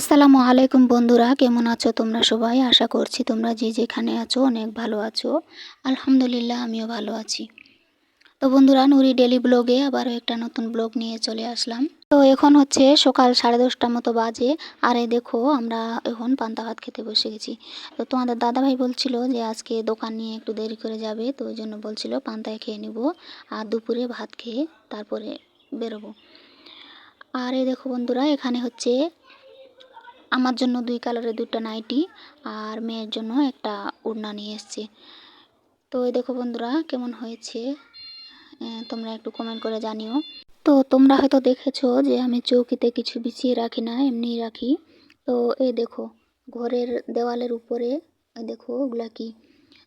আসসালামু আলাইকুম বন্ধুরা, কেমন আছো তোমরা সবাই? আশা করছি তোমরা যে যেখানে আছো অনেক ভালো আছো। আলহামদুলিল্লাহ, আমিও ভালো আছি। তো বন্ধুরা, নুরি ডেলি ব্লগে আবারও একটা নতুন ব্লগ নিয়ে চলে আসলাম। তো এখন হচ্ছে সকাল সাড়ে দশটার মতো বাজে। আর এই দেখো, আমরা এখন পান্তা ভাত খেতে বসে গেছি। তো তোমাদের দাদাভাই বলছিল যে আজকে দোকান নিয়ে একটু দেরি করে যাবে, তো ওই জন্য বলছিল পান্তায় খেয়ে নিব আর দুপুরে ভাত খেয়ে তারপরে বেরোবো। আর এই দেখো বন্ধুরা, এখানে হচ্ছে আমার জন্য দুই কালারের দুটো নাইটি আর মেয়ের জন্য একটা উড়না নিয়ে এসেছি। তো এই দেখো বন্ধুরা, কেমন হয়েছে? তোমরা একটু কমেন্ট করে জানিও। তো তোমরা হয়তো দেখেছ যে আমি চৌকিতে কিছু বিছিয়ে রাখি না, এমনিই রাখি। তো এই দেখো, ঘরের দেওয়ালের উপরে দেখো ওগুলা কি?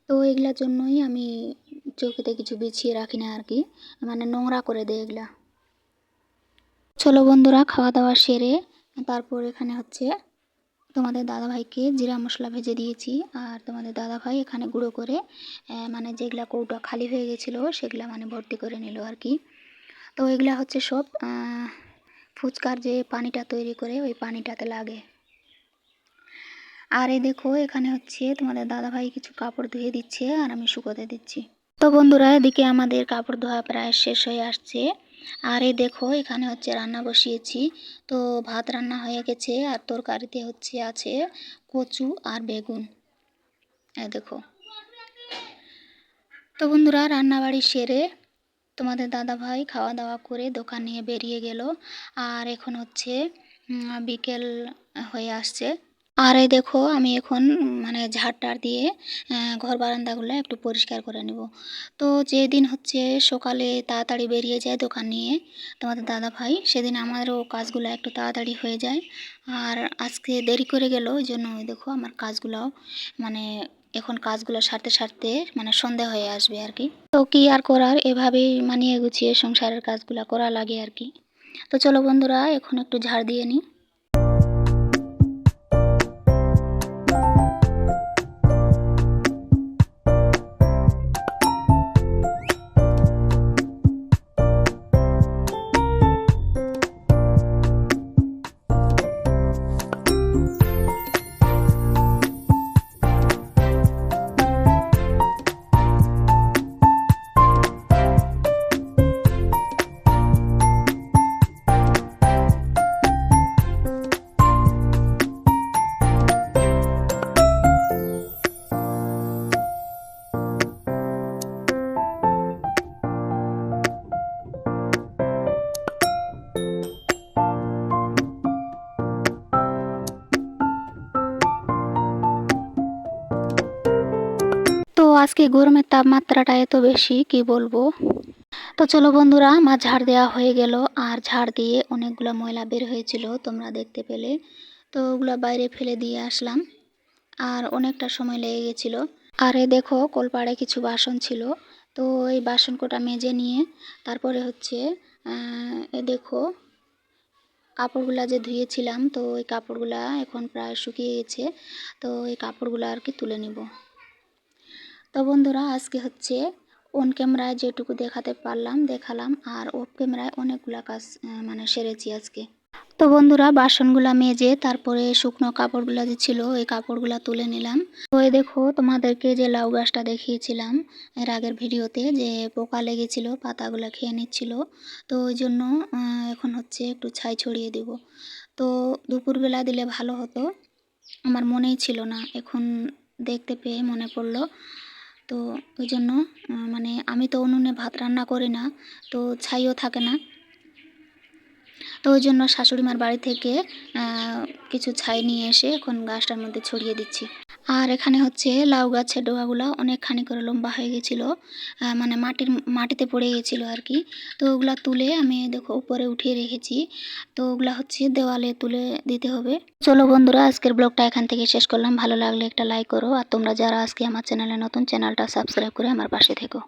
তো এগুলার জন্যই আমি চৌকিতে কিছু বিছিয়ে রাখি না আর কি মানে নোংরা করে দেয় এগুলা। চলো বন্ধুরা, খাওয়া দাওয়া সেরে তারপর এখানে হচ্ছে তোমাদের দাদাভাইকে জিরা মশলা ভেজে দিয়েছি আর তোমাদের দাদাভাই এখানে গুঁড়ো করে মানে যেগুলা কৌটা খালি হয়ে গেছিল সেগুলা মানে ভর্তি করে নিল আর কি। তো এগুলা হচ্ছে সব ফুচকার যে পানিটা তৈরি করে ওই পানিটাতে লাগে। আর এই দেখো, এখানে হচ্ছে তোমাদের দাদাভাই কিছু কাপড় ধুয়ে দিচ্ছে আর আমি শুকোতে দিচ্ছি। তো বন্ধুরা, এদিকে আমাদের কাপড় ধোয়া প্রায় শেষ হয়ে আসছে। আর এই দেখো, এখানে হচ্ছে রান্না বসিয়েছি। তো ভাত রান্না হয়ে গেছে আর তরকারিতে হচ্ছে আছে কচু আর বেগুন। এই দেখো। তো বন্ধুরা, রান্নাবাড়ি সেরে তোমাদের দাদা ভাই খাওয়া দাওয়া করে দোকান নিয়ে বেরিয়ে গেল। আর এখন হচ্ছে বিকেল হয়ে আসছে। আর এই দেখো, আমি এখন মানে ঝাড়টার দিয়ে ঘর বারান্দাগুলো একটু পরিষ্কার করে নেব। তো যেদিন হচ্ছে সকালে তাড়াতাড়ি বেরিয়ে যায় দোকান নিয়ে, তোমাদের দাদা ভাই, সেদিন আমারও কাজগুলো একটু তাড়াতাড়ি হয়ে যায়। আর আজকে দেরি করে গেল, ওই জন্য ওই দেখো আমার কাজগুলোও মানে এখন কাজগুলো সারতে সারতে মানে সন্ধে হয়ে আসবে আর কি। তো কি আর করার, এভাবেই মানিয়ে গুছিয়ে সংসারের কাজগুলো করা লাগে আর কি। তো চলো বন্ধুরা, এখন একটু ঝাড় দিয়ে নিই। আজকে গরমের তাপমাত্রাটা এত বেশি, কি বলব? তো চলো বন্ধুরা, আমার ঝাড় দেওয়া হয়ে গেল। আর ঝাড় দিয়ে অনেকগুলো ময়লা বের হয়েছিল, তোমরা দেখতে পেলে। তো ওগুলো বাইরে ফেলে দিয়ে আসলাম। আর অনেকটা সময় লেগে গেছিল। আর এ দেখো, কলপাড়ে কিছু বাসন ছিল। তো এই বাসন কোটা মেজে নিয়ে, তারপরে হচ্ছে এ দেখো, কাপড়গুলা যে ধুয়েছিলাম, তো ওই কাপড়গুলা এখন প্রায় শুকিয়ে গেছে। তো এই কাপড়গুলো আর কি তুলে নিব। তো বন্ধুরা, আজকে হচ্ছে অন ক্যামেরায় যেটুকু দেখাতে পারলাম, দেখালাম আর অফ ক্যামেরায় অনেকগুলা কাজ মানে সেরেছি আজকে। তো বন্ধুরা, বাসনগুলা মেজে তারপরে শুকনো কাপড়গুলা যে ছিল, ওই কাপড়গুলা তুলে নিলাম। তো এই দেখো, তোমাদেরকে যে লাউ গাছটা দেখিয়েছিলাম এর আগের ভিডিওতে, যে পোকা লেগেছিল, পাতাগুলো খেয়ে নিচ্ছিল। তো ওই জন্য এখন হচ্ছে একটু ছাই ছড়িয়ে দেব। তো দুপুরবেলা দিলে ভালো হতো। আমার মনেই ছিল না। এখন দেখতে পেয়ে মনে পড়ল। তো ওই জন্য মানে আমি তো উনুনে ভাত রান্না করি না, তো ছাইও থাকে না। তো ওই জন্য শাশুড়ি মার বাড়ি থেকে কিছু ছাই নিয়ে এসে এখন গাছটার মধ্যে ছড়িয়ে দিচ্ছি। আর এখানে হচ্ছে লাউ গাছের ডোগাগুলো অনেকখানি করে লম্বা হয়ে গেছিল মানে মাটির মাটিতে পড়ে গেছিল আর কি। তো ওগুলা তুলে আমি দেখো উপরে উঠিয়ে রেখেছি। তো ওগুলা হচ্ছে দেওয়ালে তুলে দিতে হবে। চলো বন্ধুরা, আজকের ব্লগটা এখান থেকে শেষ করলাম। ভালো লাগলে একটা লাইক করো। আর তোমরা যারা আজকে আমার চ্যানেলে নতুন, চ্যানেলটা সাবস্ক্রাইব করে আমার পাশে থেকো।